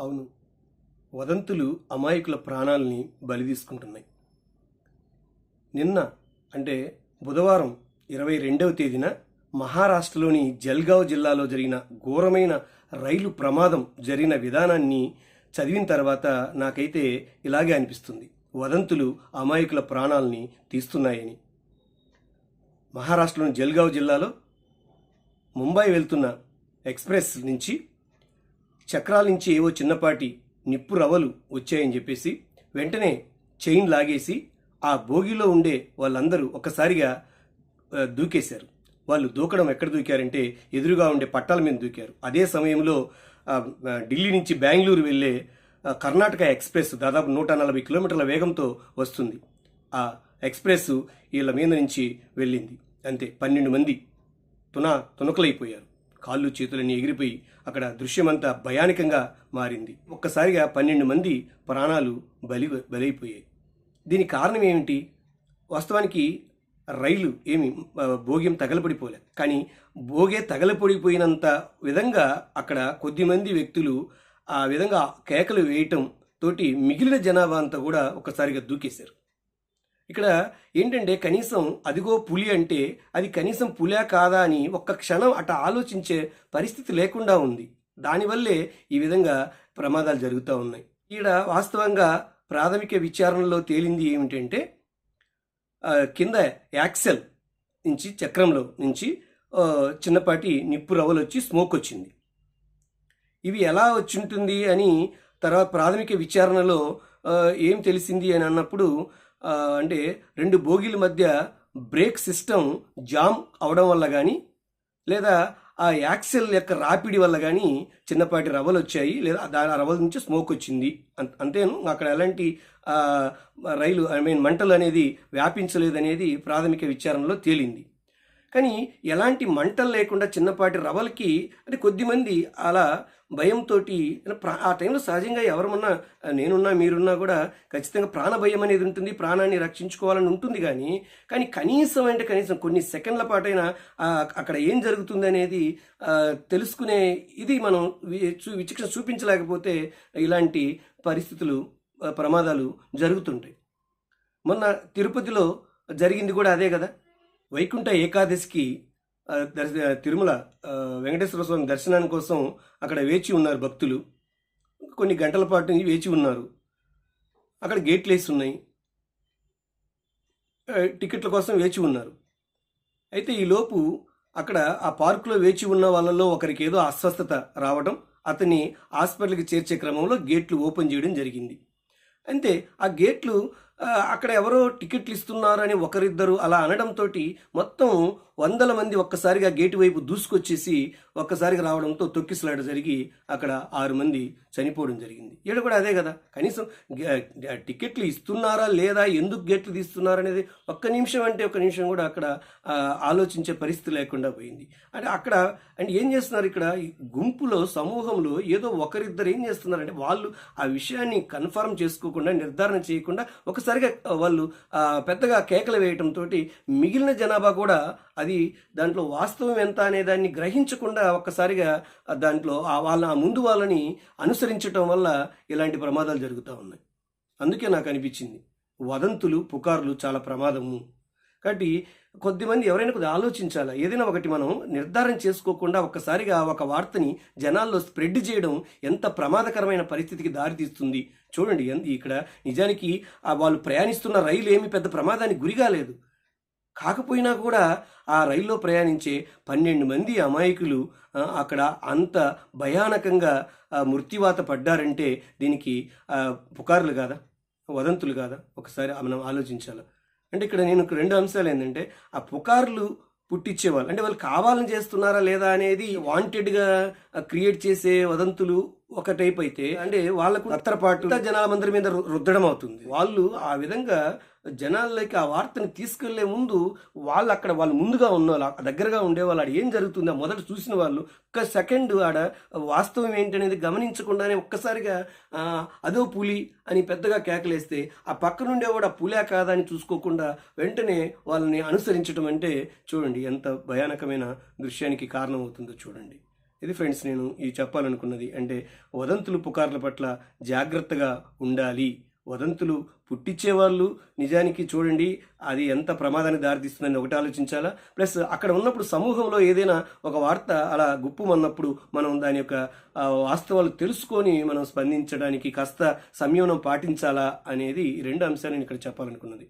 అవును. వదంతులు అమాయకుల ప్రాణాలని బలి తీసుకుంటున్నాయి నిన్న అంటే బుధవారం ఇరవై రెండవ తేదీన మహారాష్ట్రలోని జల్గావ్ జిల్లాలో జరిగిన ఘోరమైన రైలు ప్రమాదం జరిగిన విధానాన్ని చదివిన తర్వాత నాకైతే ఇలాగే అనిపిస్తుంది. వదంతులు అమాయకుల ప్రాణాలని తీస్తున్నాయని. మహారాష్ట్రలోని జల్గావ్ జిల్లాలో ముంబై వెళ్తున్న ఎక్స్ప్రెస్ నుంచి చక్రాల నుంచి ఏవో చిన్నపాటి నిప్పు రవ్వలు వచ్చాయని చెప్పేసి వెంటనే చైన్ లాగేసి ఆ భోగిలో ఉండే వాళ్ళందరూ ఒక్కసారిగా దూకేశారు. వాళ్ళు దూకడం ఎక్కడ దూకారంటే ఎదురుగా ఉండే పట్టాల మీద దూకారు. అదే సమయంలో ఢిల్లీ నుంచి బెంగళూరు వెళ్ళే కర్ణాటక ఎక్స్ప్రెస్ దాదాపు నూట నలభై కిలోమీటర్ల వేగంతో వస్తుంది. ఆ ఎక్స్ప్రెస్ వీళ్ళ మీద నుంచి వెళ్ళింది. అంతే. పన్నెండు మంది తున తునకలైపోయారు. కాళ్ళు చేతులన్నీ ఎగిరిపోయి అక్కడ దృశ్యమంతా భయానకంగా మారింది. ఒక్కసారిగా పన్నెండు మంది ప్రాణాలు బలి బలైపోయాయి. దీనికి కారణం ఏమిటి? వాస్తవానికి రైలు ఏమి భోగ్యం తగలపడిపోలే. కానీ భోగే తగలపడిపోయినంత విధంగా అక్కడ కొద్దిమంది వ్యక్తులు ఆ విధంగా కేకలు వేయటం తోటి మిగిలిన జనాభా అంతా కూడా ఒక్కసారిగా దూకేశారు. ఇక్కడ ఏంటంటే కనీసం అదిగో పులి అంటే అది కనీసం పులా కాదా అని ఒక్క క్షణం అట ఆలోచించే పరిస్థితి లేకుండా ఉంది. దానివల్లే ఈ విధంగా ప్రమాదాలు జరుగుతూ ఉన్నాయి. ఈడ వాస్తవంగా ప్రాథమిక విచారణలో తేలింది ఏమిటంటే కింద యాక్సెల్ నుంచి చక్రంలో నుంచి చిన్నపాటి నిప్పు రవ్వలు వచ్చి స్మోక్ వచ్చింది. ఇవి ఎలా వచ్చింటుంది అని తర్వాత ప్రాథమిక విచారణలో ఏం తెలిసింది అని అన్నప్పుడు అంటే రెండు బోగీల మధ్య బ్రేక్ సిస్టమ్ జామ్ అవడం వల్ల కానీ లేదా ఆ యాక్సెల్ యొక్క రాపిడి వల్ల కానీ చిన్నపాటి రవ్వలు వచ్చాయి లేదా దాని ఆ రవ్వల నుంచి స్మోక్ వచ్చింది. అంత- అంతేను అక్కడ ఎలాంటి రైలు ఐ మీన్ మంటలు అనేది వ్యాపించలేదనేది ప్రాథమిక విచారణలో తేలింది. కానీ ఎలాంటి మంటలు లేకుండా చిన్నపాటి రవ్వలకి అంటే కొద్దిమంది అలా భయంతో ఆ టైంలో సహజంగా ఎవరమన్నా నేనున్నా మీరున్నా కూడా ఖచ్చితంగా ప్రాణ భయం అనేది ఉంటుంది ప్రాణాన్ని రక్షించుకోవాలని ఉంటుంది కానీ కానీ కనీసం అంటే కనీసం కొన్ని సెకండ్ల పాటైనా అక్కడ ఏం జరుగుతుంది అనేది తెలుసుకునే ఇది మనం చూ- విచక్షణ చూపించలేకపోతే ఇలాంటి పరిస్థితులు ప్రమాదాలు జరుగుతుంటాయి. మొన్న తిరుపతిలో జరిగింది కూడా అదే కదా? వైకుంఠ ఏకాదశికి దర్శ తిరుమల వెంకటేశ్వర స్వామి దర్శనాని కోసం అక్కడ వేచి ఉన్నారు భక్తులు. కొన్ని గంటల పాటు వేచి ఉన్నారు. అక్కడ గేట్లు వేసి ఉన్నాయి. టికెట్ల కోసం వేచి ఉన్నారు. అయితే ఈ లోపు అక్కడ ఆ పార్కులో వేచి ఉన్న వాళ్ళలో ఒకరికి ఏదో అస్వస్థత రావడం అతన్ని హాస్పిటల్కి చేర్చే క్రమంలో గేట్లు ఓపెన్ చేయడం జరిగింది. అంతే ఆ గేట్లు అక్కడ ఎవరో టికెట్లు ఇస్తున్నారు ఒకరిద్దరు అలా అనడంతో మొత్తం వందల మంది ఒక్కసారిగా గేటు వైపు దూసుకొచ్చేసి ఒక్కసారిగా రావడంతో తొక్కిసలాట జరిగి అక్కడ ఆరు మంది చనిపోవడం జరిగింది. ఈడ కూడా అదే కదా. కనీసం టికెట్లు ఇస్తున్నారా లేదా ఎందుకు గేట్లు తీస్తున్నారా అనేది ఒక్క నిమిషం అంటే ఒక నిమిషం కూడా అక్కడ ఆలోచించే పరిస్థితి లేకుండా పోయింది. అంటే అక్కడ అండ్ ఏం చేస్తున్నారు ఇక్కడ? ఈ గుంపులో సమూహంలో ఏదో ఒకరిద్దరు ఏం చేస్తున్నారంటే వాళ్ళు ఆ విషయాన్ని కన్ఫర్మ్ చేసుకోకుండా నిర్ధారణ చేయకుండా ఒకసారిగా వాళ్ళు పెద్దగా కేకలు వేయటంతో మిగిలిన జనాభా కూడా అది దాంట్లో వాస్తవం ఎంత అనే దాన్ని గ్రహించకుండా ఒక్కసారిగా దాంట్లో వాళ్ళ ముందు వాళ్ళని అనుసరించటం వల్ల ఇలాంటి ప్రమాదాలు జరుగుతూ ఉన్నాయి. అందుకే నాకు అనిపించింది. వదంతులు పుకార్లు చాలా ప్రమాదము. కాబట్టి కొద్దిమంది ఎవరైనా కొద్దిగా ఆలోచించాలా? ఏదైనా ఒకటి మనం నిర్ధారణ చేసుకోకుండా ఒక్కసారిగా ఒక వార్తని జనాల్లో స్ప్రెడ్ చేయడం ఎంత ప్రమాదకరమైన పరిస్థితికి దారితీస్తుంది చూడండి ఇక్కడ నిజానికి వాళ్ళు ప్రయాణిస్తున్న రైలు ఏమి పెద్ద ప్రమాదానికి గురిగాలేదు కాకపోయినా కూడా ఆ రైల్లో ప్రయాణించే పన్నెండు మంది అమాయకులు అక్కడ అంత భయానకంగా మృత్యువాత పడ్డారంటే దీనికి పుకార్లు కాదా? వదంతులు కాదా? ఒకసారి మనం ఆలోచించాలి. అంటే ఇక్కడ నేను ఇక్కడ రెండు అంశాలు ఏంటంటే ఆ పుకార్లు పుట్టించేవాళ్ళు అంటే వాళ్ళు కావాలని చేస్తున్నారా లేదా అనేది వాంటెడ్గా క్రియేట్ చేసే వదంతులు ఒక టైప్ అయితే అంటే వాళ్ళకు అత్తరపాటు జనాలందరి మీద రు- రుద్దడం అవుతుంది. వాళ్ళు ఆ విధంగా జనాల్లోకి ఆ వార్తని తీసుకెళ్ళే ముందు వాళ్ళు అక్కడ వాళ్ళు ముందుగా ఉన్న వాళ్ళు ఆ దగ్గరగా ఉండే వాళ్ళు ఆడ ఏం జరుగుతుందో మొదట చూసిన వాళ్ళు ఒక్క సెకండ్ ఆడ వాస్తవం ఏంటనేది గమనించకుండానే ఒక్కసారిగా ఆ, అదో పులి అని పెద్దగా కేకలేస్తే ఆ పక్కనుండే కూడా పులా కాదా అని చూసుకోకుండా వెంటనే వాళ్ళని అనుసరించడం అంటే చూడండి ఎంత భయానకమైన దృశ్యానికి కారణమవుతుందో చూడండి. ఇది ఫ్రెండ్స్ నేను ఈ చెప్పాలనుకున్నది. అంటే వదంతులు పుకార్ల పట్ల జాగ్రత్తగా ఉండాలి. వదంతులు పుట్టించేవాళ్ళు నిజానికి చూడండి అది ఎంత ప్రమాదానికి దారితీస్తుందని ఒకటి ఆలోచించాలా? ప్లస్ అక్కడ ఉన్నప్పుడు సమూహంలో ఏదైనా ఒక వార్త అలా గుప్పుమన్నప్పుడు మనం దాని యొక్క వాస్తవాలు తెలుసుకొని మనం స్పందించడానికి కాస్త సంయమనం పాటించాలా అనేది రెండు అంశాలు నేను ఇక్కడ చెప్పాలనుకున్నది.